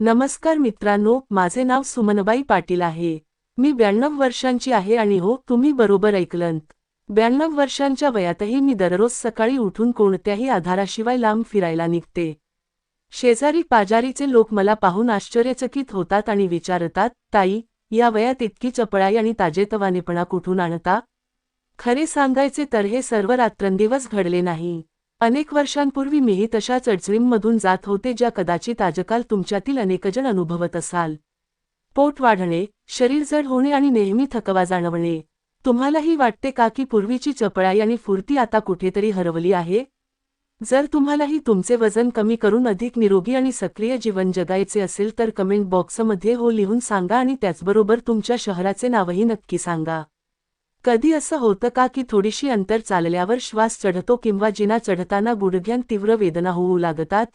नमस्कार मित्रांनो माझे नाव सुमनबाई पाटील आहे. मी ब्याण्णव वर्षांची आहे आणि हो तुम्ही बरोबर ऐकलंत. ब्याण्णव वर्षांच्या वयातही मी दररोज सकाळी उठून कोणत्याही आधाराशिवाय लांब फिरायला निघते. शेजारी पाजारीचे लोक मला पाहून आश्चर्यचकित होतात आणि विचारतात ताई या वयात इतकी चपळाई आणि ताजेतवानेपणा कुठून आणता? खरे सांगायचे तर हे सर्व रात्रंदिवस घडले नाही. अनेक वर्षांपूर्वी मीही तशाच अडचणींमधून जात होते ज्या कदाचित आजकाल तुमच्यातील अनेकजण अनुभवत असाल. पोट वाढणे शरीर जड होणे आणि नेहमी थकवा जाणवणे. तुम्हालाही वाटते का की पूर्वीची चपळाई आणि फुर्ती आता कुठेतरी हरवली आहे? जर तुम्हालाही तुमचे वजन कमी करून अधिक निरोगी आणि सक्रिय जीवन जगायचे असेल तर कमेंट बॉक्समध्ये हो लिहून सांगा आणि त्याचबरोबर तुमच्या शहराचे नावही नक्की सांगा. कधी असं होतं का की थोडीशी अंतर चालल्यावर श्वास चढतो किंवा जिना चढताना गुडघ्यान तीव्र वेदना होऊ लागतात?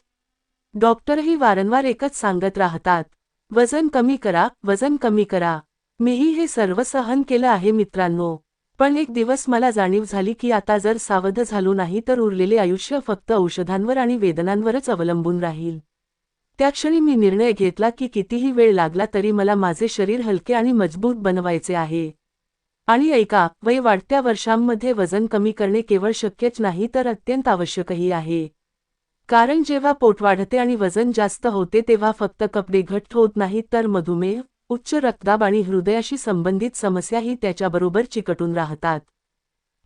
डॉक्टरही वारंवार एकच सांगत राहतात वजन कमी करा वजन कमी करा. मीही हे सर्व सहन केलं आहे मित्रांनो. पण एक दिवस मला जाणीव झाली की आता जर सावध झालो नाही तर उरलेले आयुष्य फक्त औषधांवर आणि वेदनांवरच अवलंबून राहील. त्या क्षणी मी निर्णय घेतला की कितीही वेळ लागला तरी मला माझे शरीर हलके आणि मजबूत बनवायचे आहे. आणि ऐका वय वाढत्या वर्षांमध्ये वजन कमी करणे केवळ शक्यच नाही तर अत्यंत आवश्यकही आहे. कारण जेव्हा पोट वाढते आणि वजन जास्त होते तेव्हा फक्त कपडे घट्ट होत नाहीत तर मधुमेह उच्च रक्तदाब आणि हृदयाशी संबंधित समस्याही त्याच्याबरोबर चिकटून राहतात.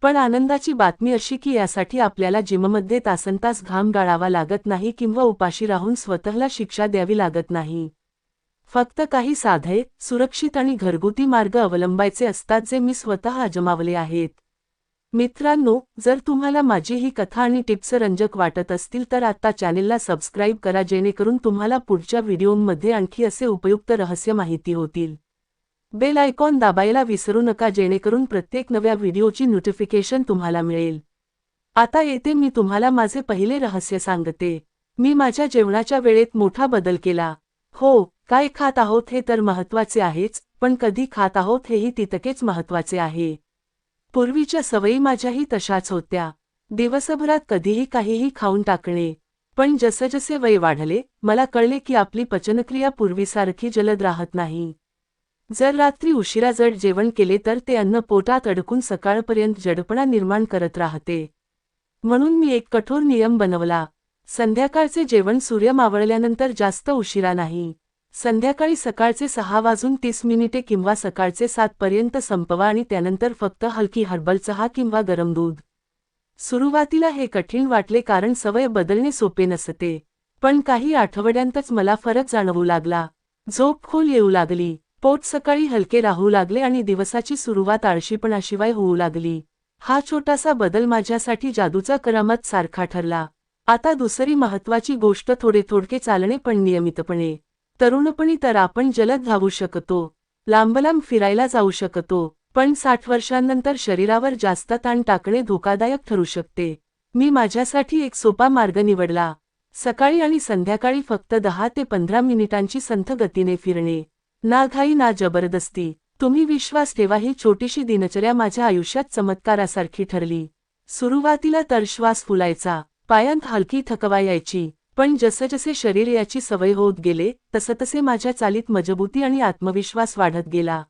पण आनंदाची बातमी अशी की यासाठी आपल्याला जिममध्ये तासनतास घाम गाळावा लागत नाही किंवा उपाशी राहून स्वतःला शिक्षा द्यावी लागत नाही. फक्त काही साधे सुरक्षित आणि घरगुती मार्ग अवलंबायचे असतात जे मी स्वतः अजमावले आहेत. मित्रांनो जर तुम्हाला माझी ही कथा आणि टिप्स रंजक वाटत असतील तर आता चॅनेलला सबस्क्राईब करा जेणेकरून तुम्हाला पुढच्या व्हिडिओमध्ये आणखी असे उपयुक्त रहस्य माहिती होतील. बेल आयकॉन दाबायला विसरू नका जेणेकरून प्रत्येक नव्या व्हिडिओची नोटिफिकेशन तुम्हाला मिळेल. आता येते मी तुम्हाला माझे पहिले रहस्य सांगते. मी माझ्या जेवणाच्या वेळेत मोठा बदल केला. हो काय खात आहोत हे तर महत्त्वाचे आहेच पण कधी खात आहोत हेही तितकेच महत्त्वाचे आहे. पूर्वीच्या सवयी माझ्याही तशाच होत्या. दिवसभरात कधीही काहीही खाऊन टाकणे. पण जसजसे वय वाढले मला कळले की आपली पचनक्रिया पूर्वीसारखी जलद राहत नाही. जर रात्री उशिरा जड जेवण केले तर ते अन्न पोटात अडकून सकाळपर्यंत जडपणा निर्माण करत राहते. म्हणून मी एक कठोर नियम बनवला. संध्याकाळचे जेवण सूर्य मावळल्यानंतर जास्त उशिरा नाही. संध्याकाळी सकाळचे सहा वाजून तीस मिनिटे किंवा सकाळचे सातपर्यंत संपवा आणि त्यानंतर फक्त हलकी हर्बल चहा किंवा गरम दूध. सुरुवातीला हे कठीण वाटले कारण सवय बदलणे सोपे नसते. पण काही आठवड्यांतच मला फरक जाणवू लागला. झोप खोल येऊ लागली. पोट सकाळी हलके राहू लागले आणि दिवसाची सुरुवात आळशीपणाशिवाय होऊ लागली. हा छोटासा बदल माझ्यासाठी जादूचा करामत सारखा ठरला. आता दुसरी महत्वाची गोष्ट थोडे थोडके चालणे पण नियमितपणे. तरुणपणी तर आपण जलद धावू शकतो लांबलांब फिरायला जाऊ शकतो पण साठ वर्षांनंतर शरीरावर जास्त ताण टाकणे धोकादायक ठरू शकते. मी माझ्यासाठी एक सोपा मार्ग निवडला. सकाळी आणि संध्याकाळी फक्त दहा ते पंधरा मिनिटांची संथ गतीने फिरणे. ना घाई ना जबरदस्ती. तुम्ही विश्वास ठेवा ही छोटीशी दिनचर्या माझ्या आयुष्यात चमत्कारासारखी ठरली. सुरुवातीला तर श्वास फुलायचा. पायांत हलकी थकवा यायची पण जसजसे शरीर याची सवय होत गेले तसतसे माझ्या चालीत मजबूती आणि आत्मविश्वास वाढत गेला.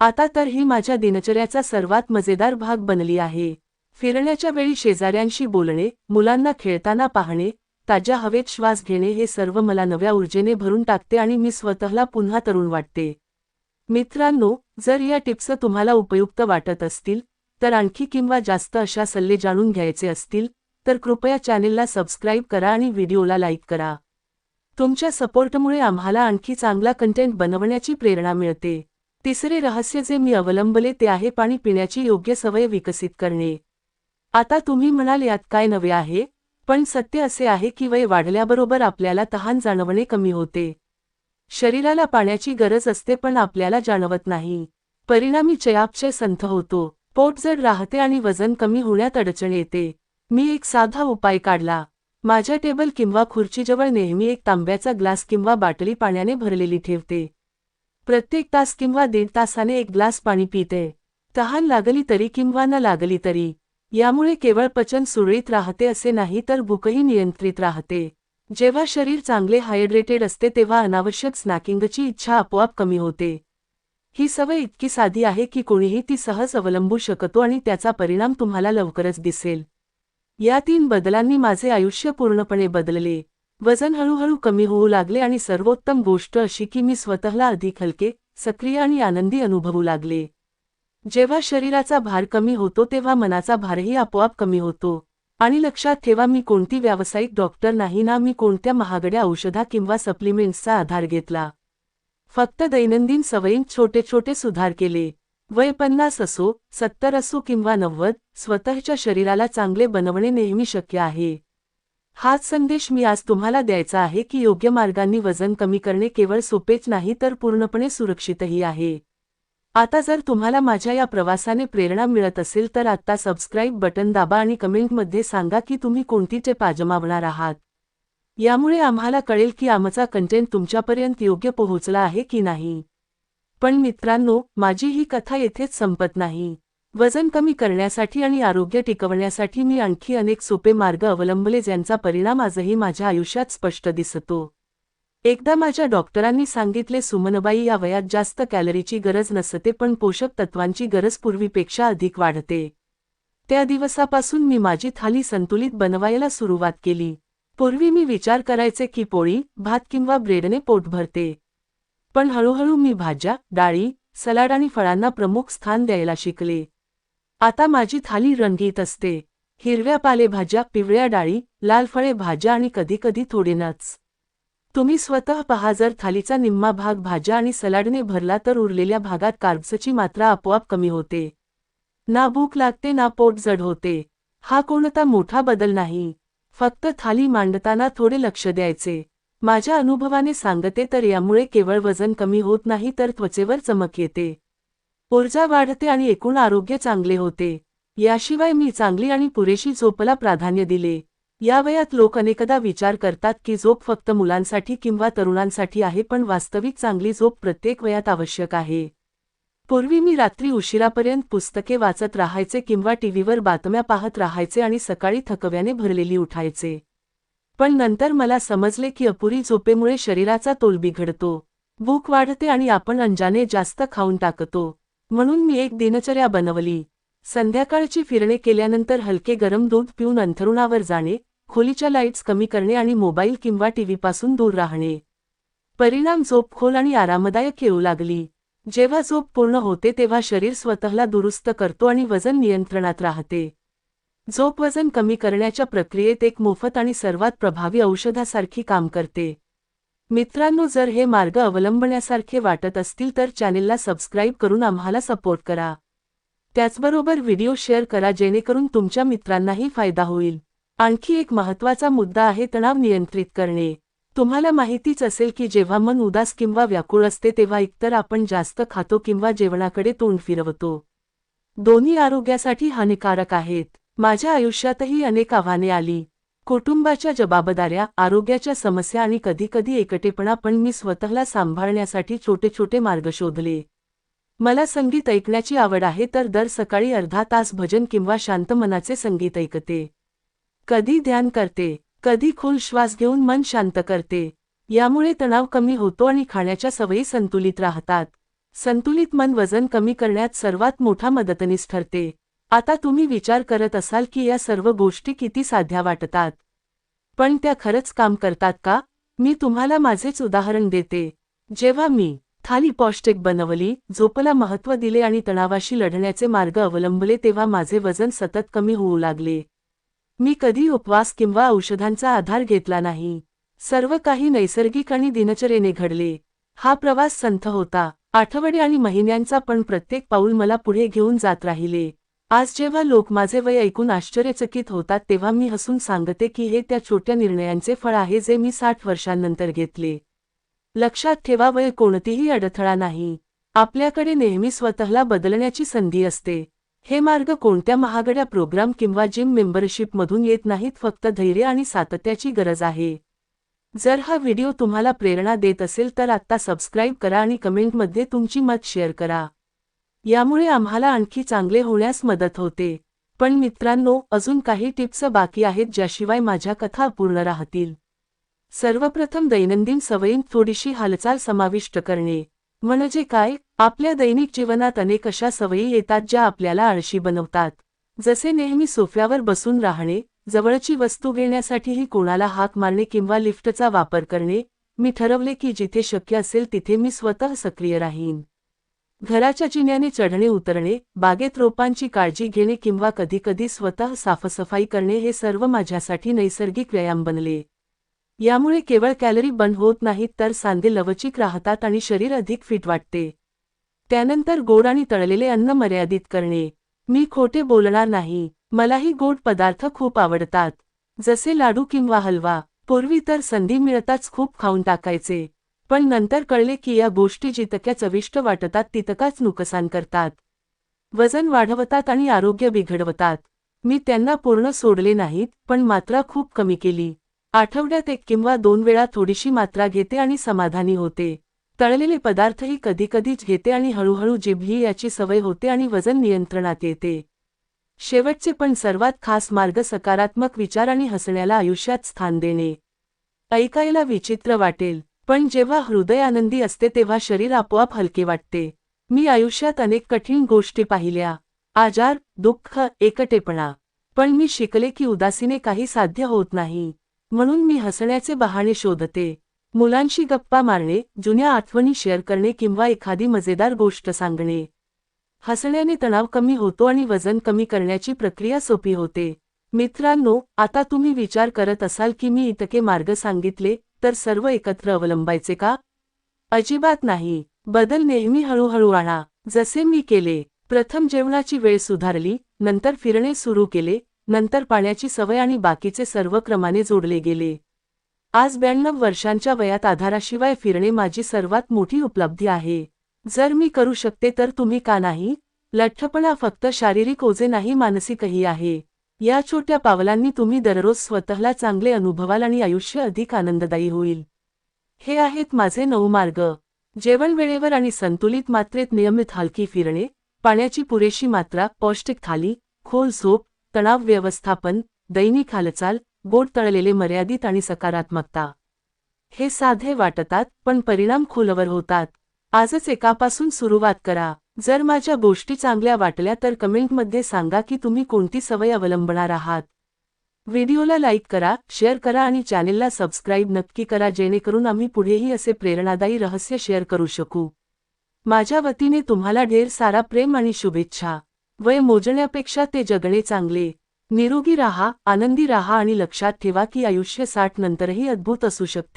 आता तर ही माझ्या दिनचर्याचा सर्वात मजेदार भाग बनली आहे. फिरण्याच्या वेळी शेजाऱ्यांशी बोलणे मुलांना खेळताना पाहणे ताज्या हवेत श्वास घेणे हे सर्व मला नव्या ऊर्जेने भरून टाकते आणि मी स्वतःला पुन्हा तरुण वाटते. मित्रांनो जर या टिप्स तुम्हाला उपयुक्त वाटत असतील तर आणखी किंवा जास्त अशा सल्ले जाणून घ्यायचे असतील तर कृपया चॅनेलला सबस्क्राईब करा आणि व्हिडिओला लाईक करा. तुमच्या सपोर्टमुळे आम्हाला आणखी चांगला कंटेंट बनवण्याची प्रेरणा मिळते. तिसरे रहस्य जे मी अवलंबले ते आहे पाणी पिण्याची योग्य सवय विकसित करणे. आता तुम्ही म्हणाल यात काय नवे आहे? पण सत्य असे आहे की वय वाढल्याबरोबर आपल्याला तहान जाणवणे कमी होते. शरीराला पाण्याची गरज असते पण आपल्याला जाणवत नाही. परिणामी चयापचय संथ होतो. पोट जड राहते आणि वजन कमी होण्यात अडचण येते. मी एक साधा उपाय काढला. माझ्या टेबल किंवा खुर्चीजवळ नेहमी एक तांब्याचा ग्लास किंवा बाटली पाण्याने भरलेली ठेवते. प्रत्येक तास किंवा दीड तासाने एक ग्लास पाणी पिते. तहान लागली तरी किंवा न लागली तरी. यामुळे केवळ पचन सुरळीत राहते असे नाही तर भूकही नियंत्रित राहते. जेव्हा शरीर चांगले हायड्रेटेड असते तेव्हा अनावश्यक स्नॅकिंगची इच्छा आपोआप कमी होते. ही सवय इतकी साधी आहे की कोणीही ती सहज अवलंबू शकतो आणि त्याचा परिणाम तुम्हाला लवकरच दिसेल. या तीन बदलांनी माझे आयुष्य पूर्णपणे बदलले. वजन हळूहळू कमी होऊ लागले आणि सर्वोत्तम गोष्ट अशी की मी स्वतःला अधिक हलके सक्रिय आणि आनंदी अनुभवू लागले. जेव्हा शरीराचा भार कमी होतो तेव्हा मनाचा भारही आपोआप कमी होतो. आणि लक्षात ठेवा मी कोणती व्यावसायिक डॉक्टर नाही ना मी कोणत्या महागड्या औषधा किंवा सप्लिमेंट्सचा आधार घेतला. फक्त दैनंदिन सवयींत छोटे छोटे सुधार केले. वय पन्नास असो सत्तर असो किंवा नव्वद स्वतःच्या शरीराला चांगले बनवणे नेहमी शक्य आहे. हाच संदेश मी आज तुम्हाला द्यायचा आहे की योग्य मार्गांनी वजन कमी करणे केवळ सोपेच नाही तर पूर्णपणे सुरक्षितही आहे. आता जर तुम्हाला माझ्या या प्रवासाने प्रेरणा मिळत असेल तर आत्ता सबस्क्राईब बटन दाबा आणि कमेंटमध्ये सांगा की तुम्ही कोणती टेप आजमावणार आहात. यामुळे आम्हाला कळेल की आमचा कंटेंट तुमच्यापर्यंत योग्य पोहोचला आहे की नाही. पण मित्रांनो माझी ही कथा येथेच संपत नाही. वजन कमी करण्यासाठी आणि आरोग्य टिकवण्यासाठी मी आणखी अनेक सोपे मार्ग अवलंबले ज्यांचा परिणाम आजही माझ्या आयुष्यात स्पष्ट दिसतो. एकदा माझ्या डॉक्टरांनी सांगितले सुमनबाई या वयात जास्त कॅलरीची गरज नसते पण पोषक तत्वांची गरज पूर्वीपेक्षा अधिक वाढते. त्या दिवसापासून मी माझी थाली संतुलित बनवायला सुरुवात केली. पूर्वी मी विचार करायचे की पोळी भात किंवा ब्रेडने पोट भरते. पण हळूहळू मी भाज्या डाळी सलाड आणि फळांना प्रमुख स्थान द्यायला शिकले. आता माझी थाली रंगीत असते. हिरव्या पालेभाज्या पिवळ्या डाळी लाल फळे भाज्या आणि कधीकधी थोडेनाच तुम्ही स्वतः पहा जर थालीचा निम्मा भाग भाज्या आणि सलाडने भरला तर उरलेल्या भागात कार्ब्सची मात्रा आपोआप कमी होते. ना भूक लागते ना पोट जड होते. हा कोणता मोठा बदल नाही. फक्त थाली मांडताना थोडे लक्ष द्यायचे. माझ्या अनुभवाने सांगते तर यामुळे केवळ वजन कमी होत नाही तर त्वचेवर चमक येते. ऊर्जा वाढते आणि एकूण आरोग्य चांगले होते. याशिवाय मी चांगली आणि पुरेशी झोपला प्राधान्य दिले. या वयात लोक अनेकदा विचार करतात की झोप फक्त मुलांसाठी किंवा तरुणांसाठी आहे पण वास्तविक चांगली झोप प्रत्येक वयात आवश्यक आहे. पूर्वी मी रात्री उशिरापर्यंत पुस्तके वाचत राहायचे किंवा टीव्हीवर बातम्या पाहत राहायचे आणि सकाळी थकव्याने भरलेली उठायचे. पण नंतर मला समजले की अपुरी झोपेमुळे शरीराचा तोल बिघडतो. भूक वाढते आणि आपण अंजाने जास्त खाऊन टाकतो. म्हणून मी एक दिनचर्या बनवली. संध्याकाळची फिरणे केल्यानंतर हलके गरम दूध पिऊन अंथरुणावर जाणे खोलीच्या लाईट्स कमी करणे आणि मोबाईल किंवा टीव्हीपासून दूर राहणे. परिणाम झोप खोल आणि आरामदायक येऊ लागली. जेव्हा झोप पूर्ण होते तेव्हा शरीर स्वतःला दुरुस्त करतो आणि वजन नियंत्रणात राहते. झोप वजन कमी करण्याच्या प्रक्रियेत एक मोफत आणि सर्वात प्रभावी औषधासारखी काम करते. मित्रांनो जर हे मार्ग अवलंबण्यासारखे वाटत असतील तर चॅनेलला सबस्क्राईब करून आम्हाला सपोर्ट करा. त्याचबरोबर व्हिडिओ शेअर करा जेणेकरून तुमच्या मित्रांनाही फायदा होईल. आणखी एक महत्त्वाचा मुद्दा आहे तणाव नियंत्रित करणे. तुम्हाला माहितीच असेल की जेव्हा मन उदास किंवा व्याकुळ असते तेव्हा एकतर आपण जास्त खातो किंवा जेवणाकडे तोंड फिरवतो. दोन्ही आरोग्यासाठी हानिकारक आहेत. माझ्या आयुष्यातही अनेक आव्हाने आली. कुटुंबाच्या जबाबदाऱ्या आरोग्याच्या समस्या आणि कधीकधी एकटेपणा पण मी स्वतःला सांभाळण्यासाठी छोटे छोटे मार्ग शोधले. मला संगीत ऐकण्याची आवड आहे तर दर सकाळी अर्धा तास भजन किंवा शांत मनाचे संगीत ऐकते. कधी ध्यान करते कधी खोल श्वास घेऊन मन शांत करते. यामुळे तणाव कमी होतो आणि खाण्याच्या सवयी संतुलित राहतात. संतुलित मन वजन कमी करण्यात सर्वात मोठा मदतनीस ठरते. आता तुम्ही विचार करत असाल की या सर्व गोष्टी किती साध्या वाटतात. पण त्या खरंच काम करतात का? मी तुम्हाला माझेच उदाहरण देते. जेव्हा मी थाली पौष्टिक बनवली झोपला महत्त्व दिले आणि तणावाशी लढण्याचे मार्ग अवलंबले तेव्हा माझे वजन सतत कमी होऊ लागले. मी कधी उपवास किंवा औषधांचा आधार घेतला नाही. सर्व काही नैसर्गिक आणि दिनचरेने घडले. हा प्रवास संथ होता. आठवडे आणि महिन्यांचा पण प्रत्येक पाऊल मला पुढे घेऊन जात राहिले. आज जेव्हा लोक माझे वय ऐकून आश्चर्यचकित होतात तेव्हा मी हसून सांगते की हे त्या छोट्या निर्णयांचे फळ आहे जे मी साठ वर्षांनंतर घेतले. लक्षात ठेवा वय कोणतीही अडथळा नाही. आपल्याकडे नेहमी स्वतःला बदलण्याची संधी असते. हे मार्ग कोणत्या महागड्या प्रोग्राम किंवा जिम मेंबरशिपमधून येत नाहीत फक्त धैर्य आणि सातत्याची गरज आहे. जर हा व्हिडिओ तुम्हाला प्रेरणा देत असेल तर आत्ता सबस्क्राईब करा आणि कमेंटमध्ये तुमची मत शेअर करा. यामुळे आम्हाला आणखी चांगले होण्यास मदत होते. पण मित्रांनो अजून काही टिप्स बाकी आहेत ज्याशिवाय माझ्या कथा पूर्ण राहतील. सर्वप्रथम दैनंदिन सवयीं थोडीशी हालचाल समाविष्ट करणे. म्हणजे काय? आपल्या दैनिक जीवनात अनेक अशा सवयी येतात ज्या आपल्याला आळशी बनवतात. जसे नेहमी सोफ्यावर बसून राहणे जवळची वस्तू घेण्यासाठीही कोणाला हाक मारणे किंवा लिफ्टचा वापर करणे मी ठरवले की जिथे शक्य असेल तिथे मी स्वतः सक्रिय राहीन. घराच्या जिन्याने चढणे उतरणे बागेत रोपांची काळजी घेणे किंवा कधीकधी स्वतः साफसफाई करणे हे सर्व माझ्यासाठी नैसर्गिक व्यायाम बनले. यामुळे केवळ कॅलरी बंद होत नाहीत तर सांधे लवचिक राहतात आणि शरीर अधिक फिट वाटते. त्यानंतर गोड आणि तळलेले अन्न मर्यादित करणे. मी खोटे बोलणार नाही. मलाही गोड पदार्थ खूप आवडतात. जसे लाडू किंवा हलवा. पूर्वी तर संधी मिळताच खूप खाऊन टाकायचे. पण नंतर कळले की या गोष्टी जितक्या चविष्ट वाटतात तितकाच नुकसान करतात. वजन वाढवतात आणि आरोग्य बिघडवतात. मी त्यांना पूर्ण सोडले नाहीत पण मात्रा खूप कमी केली. आठवड्यात एक किंवा दोन वेळा थोडीशी मात्रा घेते आणि समाधानी होते. तळलेले पदार्थही कधीकधीच घेते आणि हळूहळू जिभही याची सवय होते आणि वजन नियंत्रणात येते. शेवटचे पण सर्वात खास मार्ग सकारात्मक विचार आणि हसण्याला आयुष्यात स्थान देणे. ऐकायला विचित्र वाटेल. पण जेव्हा हृदय आनंदी असते तेव्हा शरीर आपोआप हलके वाटते. मी आयुष्यात अनेक कठीण गोष्टी पाहिल्या. आजार दुःख एकटेपणा. पण मी शिकले की उदासीने काही साध्य होत नाही. म्हणून मी हसण्याचे बहाणे शोधते. मुलांशी गप्पा मारणे जुन्या आठवणी शेअर करणे किंवा एखादी मजेदार गोष्ट सांगणे. हसण्याने तणाव कमी होतो आणि वजन कमी करण्याची प्रक्रिया सोपी होते. मित्रांनो आता तुम्ही विचार करत असाल की मी इतके मार्ग सांगितले तर सर्व एकत्र अवलंबायचे का? अजिबात नाही. बदल नेहमी हळूहळू आणा. जसे मी केले. प्रथम जेवणाची वेळ सुधारली नंतर फिरणे सुरू केले नंतर पाण्याची सवय आणि बाकीचे सर्व क्रमाने जोडले गेले. आज ब्याण्णव वर्षांच्या वयात आधाराशिवाय फिरणे माझी सर्वात मोठी उपलब्धी आहे. जर मी करू शकते तर तुम्ही का नाही? लठ्ठपणा फक्त शारीरिक ओझे नाही मानसिकही आहे. या छोट्या पावलांनी तुम्ही दररोज स्वतःला चांगले अनुभवाल आणि आयुष्य अधिक आनंददायी होईल. हे आहेत माझे नऊ मार्ग. जेवण वेळेवर आणि संतुलित मात्रेत नियमित हलकी फिरणे पाण्याची पुरेशी मात्रा पौष्टिक थाली खोल झोप तणाव व्यवस्थापन दैनिक हालचाल गोड तळलेले मर्यादित आणि सकारात्मकता. हे साधे वाटतात पण परिणाम खोलवर होतात. आजच एकापासून सुरुवात करा. जर माझ्या गोष्टी चांगल्या वाटल्या तर कमेंटमध्ये सांगा की तुम्ही कोणती सवय अवलंबणार आहात. व्हिडिओला लाईक करा शेअर करा आणि चॅनेलला सबस्क्राईब नक्की करा जेणेकरून आम्ही पुढेही असे प्रेरणादायी रहस्य शेअर करू शकू. माझ्या वतीने तुम्हाला ढेर सारा प्रेम आणि शुभेच्छा. वय मोजण्यापेक्षा ते जगणे चांगले. निरोगी राहा आनंदी राहा आणि लक्षात ठेवा की आयुष्य साठ नंतरही अद्भुत असू शकते.